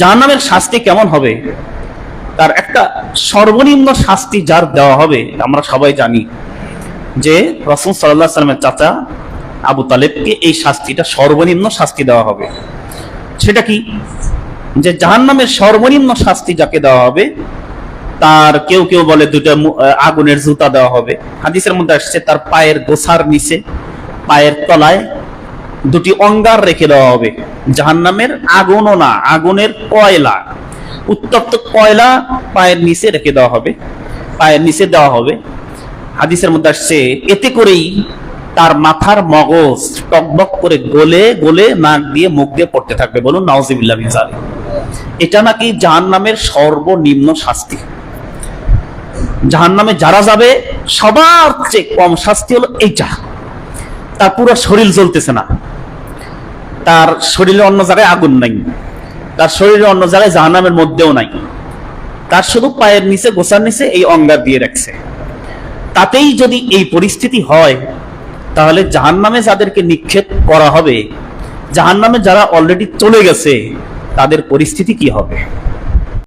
জাহান্নামের শাস্তি কেমন হবে? তার একটা সর্বনিম্ন শাস্তি যার দেওয়া হবে, আমরা সবাই জানি যে রসুল সাল্লাহ সাল্লামের চাচা আবু তালেবকে এই শাস্তিটা সর্বনিম্ন শাস্তি দেওয়া হবে। সেটা কি? যে জাহান্নামের সর্বনিম্ন শাস্তি যাকে দেওয়া হবে, তার কেউ কেউ বলে দুটা আগুনের জুতা দেওয়া হবে। হাদিসের মধ্যে আসছে, তার পায়ের গোসার নিচে, পায়ের তলায় দুটি অঙ্গার রেখে দেওয়া হবে। জাহান্নামের আগুনও না, আগুনের কয়লা। উত্তপ্ত কয়লা পায়ের নিচে রেখে দেওয়া হবে, পায়ের নিচে দেওয়া হবে। হাদিসের মধ্যে আসছে, এতে করেই তার মাথার মগজ টকবক করে গলে গলে নাক দিয়ে মুখ দিয়ে পড়তে থাকবে। বলুন, নাউজিবিল্লাহ মিন এটা নাকি জাহান্নামের সর্বনিম্ন শাস্তি। জাহান্নামে যারা যাবে, সবার চেয়ে কম শাস্তি হলো এইটা। তার পুরো শরীর জ্বলতেছে না। তার শরীরে অন্য জায়গায় আগুন নাই। তার শরীরে অন্য জায়গায় জাহান্নামের মধ্যেও নাই। তার শুধু পায়ের নিচে, গোসার নিচে এই অঙ্গার দিয়ে রাখছে। তাতেই যদি এই পরিস্থিতি হয়, তাহলে জাহান নামে যাদেরকে নিক্ষেপ করা হবে জাহান নামে যারা অলরেডি চলে গেছে, তাদের পরিস্থিতি কি হবে?